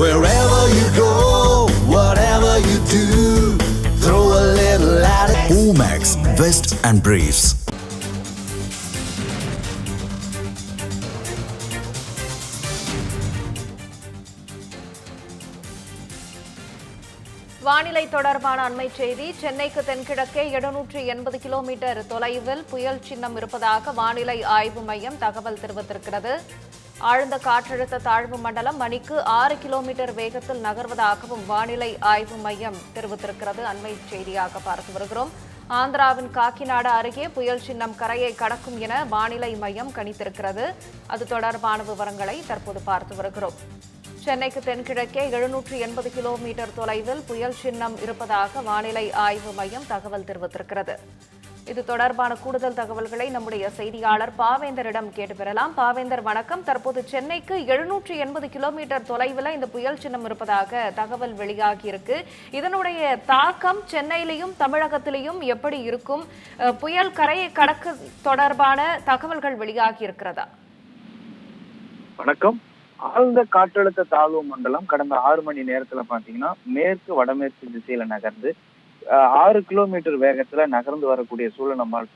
Wherever you go, whatever you do, throw a little at it. Omax, Vest and Briefs. வானிலை தொடர்பான அண்மை செய்தி சென்னைக்கு தென்கிழக்கே எழுநூற்றி எண்பது கிலோமீட்டர் தொலைவில் புயல் சின்னம் இருப்பதாக வானிலை ஆய்வு மையம் தகவல் தெரிவித்திருக்கிறது ஆழ்ந்த காற்றழுத்த தாழ்வு மண்டலம் மணிக்கு ஆறு கிலோமீட்டர் வேகத்தில் நகர்வதாகவும் வானிலை ஆய்வு மையம் தெரிவித்திருக்கிறது. அண்மை செய்தியாக பார்த்து வருகிறோம். ஆந்திராவின் காக்கிநாடு அருகே புயல் சின்னம் கரையை கடக்கும் என வானிலை மையம் கணித்திருக்கிறது. அது தொடர்பான விவரங்களை தற்போது பார்த்து வருகிறோம். சென்னைக்கு தென்கிழக்கே எழுநூற்று எண்பது கிலோமீட்டர் தொலைவில் புயல் சின்னம் இருப்பதாக வானிலை ஆய்வு மையம் தகவல் தெரிவித்திருக்கிறது. இது தொடர்பான கூடுதல் தகவல்களை நம்முடைய செய்தியாளர் பாவேந்தரிடம் கேட்டு பெறலாம் பாவேந்தர் வணக்கம். தற்போது சென்னைக்கு எழுநூற்றி எண்பது கிலோமீட்டர் தொலைவில் இந்த புயல் சின்னம் இருப்பதாக தகவல் வெளியாகி இருக்கு இதனுடைய தாக்கம் சென்னையிலையும் தமிழகத்திலையும் எப்படி இருக்கும்? அஹ், புயல் கரையை கடக்க தொடர்பான தகவல்கள் வெளியாகி இருக்கிறதா வணக்கம். ஆழ்ந்த காற்றழுத்த தாழ்வு மண்டலம் கடந்த ஆறு மணி நேரத்துல பாத்தீங்கன்னா மேற்கு வடமேற்கு திசையில நகர்ந்து ஆறு கிலோமீட்டர் வேகத்துல நகர்ந்து வரக்கூடிய சூழல் நம்மால்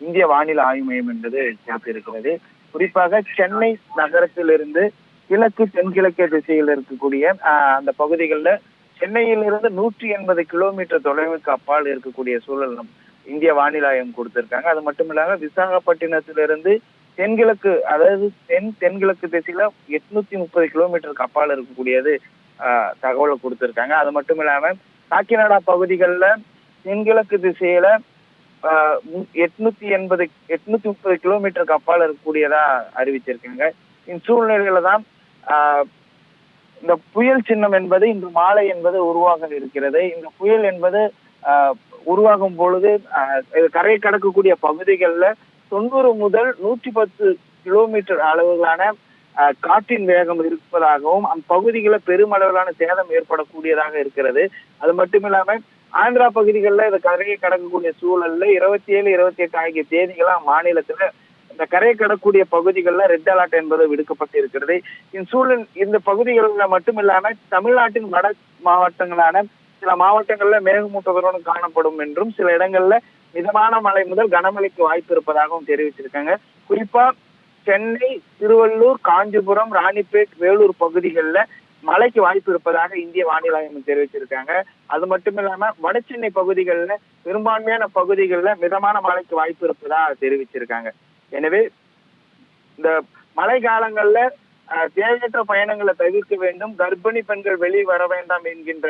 இந்திய வானிலை ஆய்வு மையம் என்பது இருக்கிறது. குறிப்பாக சென்னை நகரத்திலிருந்து கிழக்கு தென்கிழக்கு திசையில் இருக்கக்கூடிய அந்த பகுதிகளில் சென்னையிலிருந்து நூற்றி எண்பது கிலோமீட்டர் தொலைவுக்கு அப்பால் இருக்கக்கூடிய சூழல் நம் இந்திய வானிலை ஆய்வு கொடுத்திருக்காங்க. அது மட்டும் இல்லாம விசாகப்பட்டினத்திலிருந்து தென்கிழக்கு அதாவது தென் தென்கிழக்கு திசையில எட்நூத்தி முப்பது கிலோமீட்டருக்கு அப்பால் இருக்கக்கூடியது ஆஹ், தகவலை கொடுத்திருக்காங்க. அது மட்டும் இல்லாம காக்கிநாடா பகுதிகளில் தென்கிழக்கு திசையில எட்நூத்தி எண்பது எட்நூத்தி முப்பது கிலோமீட்டருக்கு அப்பால் இருக்கக்கூடியதா அறிவிச்சிருக்காங்க. இந்த சூழ்நிலையில தான் இந்த புயல் சின்னம் என்பது இன்று மாலை என்பது உருவாக இருக்கிறது. இந்த புயல் என்பது ஆஹ், உருவாகும் பொழுது கரையை இது கடக்கக்கூடிய பகுதிகளில் தொண்ணூறு முதல் நூற்றி பத்து கிலோமீட்டர் அளவுகளான காற்றின் வேகம் இருப்பதாகவும் அப்பகுதிகளில் பெருமளவிலான சேதம் ஏற்படக்கூடியதாக இருக்கிறது. அது மட்டும் இல்லாம ஆந்திரா பகுதிகளில் இந்த கரையை கடக்கக்கூடிய சூழல்ல இருபத்தி ஏழு இருபத்தி எட்டு ஆகிய தேதிகளா மாநிலத்துல இந்த கரையை கடக்கூடிய பகுதிகளில் ரெட் அலர்ட் என்பது விடுக்கப்பட்டு இருக்கிறது இந்த சூழல் இந்த பகுதிகளில் மட்டும் இல்லாம தமிழ்நாட்டின் வட மாவட்டங்களான சில மாவட்டங்கள்ல மேகமூட்டத்துடன் காணப்படும் என்றும் சில இடங்கள்ல மிதமான மழை முதல் கனமழைக்கு வாய்ப்பு இருப்பதாகவும் தெரிவிச்சிருக்காங்க. குறிப்பா சென்னை திருவள்ளூர் காஞ்சிபுரம் ராணிப்பேட் வேலூர் பகுதிகளில் மழைக்கு வாய்ப்பு இருப்பதாக இந்திய வானிலை ஆய்வு தெரிவிச்சிருக்காங்க. அது மட்டும் இல்லாம வடசென்னை பகுதிகளில் பெரும்பான்மையான பகுதிகளில் மிதமான மழைக்கு வாய்ப்பு இருப்பதா தெரிவிச்சிருக்காங்க. எனவே இந்த மழை காலங்கள்ல அஹ், தேவையற்ற பயணங்களை தவிர்க்க வேண்டும். கர்ப்பிணி பெண்கள் வெளியே வர வேண்டாம் என்கின்ற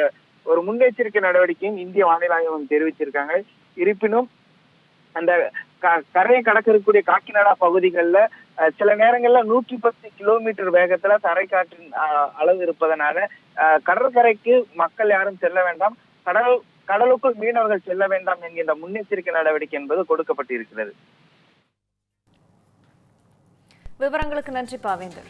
ஒரு முன்னெச்சரிக்கை நடவடிக்கையும் இந்திய வானிலை ஆய்வகம் தெரிவிச்சிருக்காங்க. இருப்பினும் அந்த க- கரையை கடக்கக்கூடிய காக்கிநாடா பகுதிகளில் சில நேரங்கள்ல நூற்றி பத்து கிலோமீட்டர் வேகத்துல தரைக்காற்றின் அஹ், அளவு இருப்பதனால அஹ், கடற்கரைக்கு மக்கள் யாரும் செல்ல வேண்டாம். கடல் கடலுக்குள் மீனவர்கள் செல்ல வேண்டாம் என்கின்ற முன்னெச்சரிக்கை நடவடிக்கை என்பது கொடுக்கப்பட்டிருக்கிறது. விவரங்களுக்கு நன்றி பாவேந்தர்.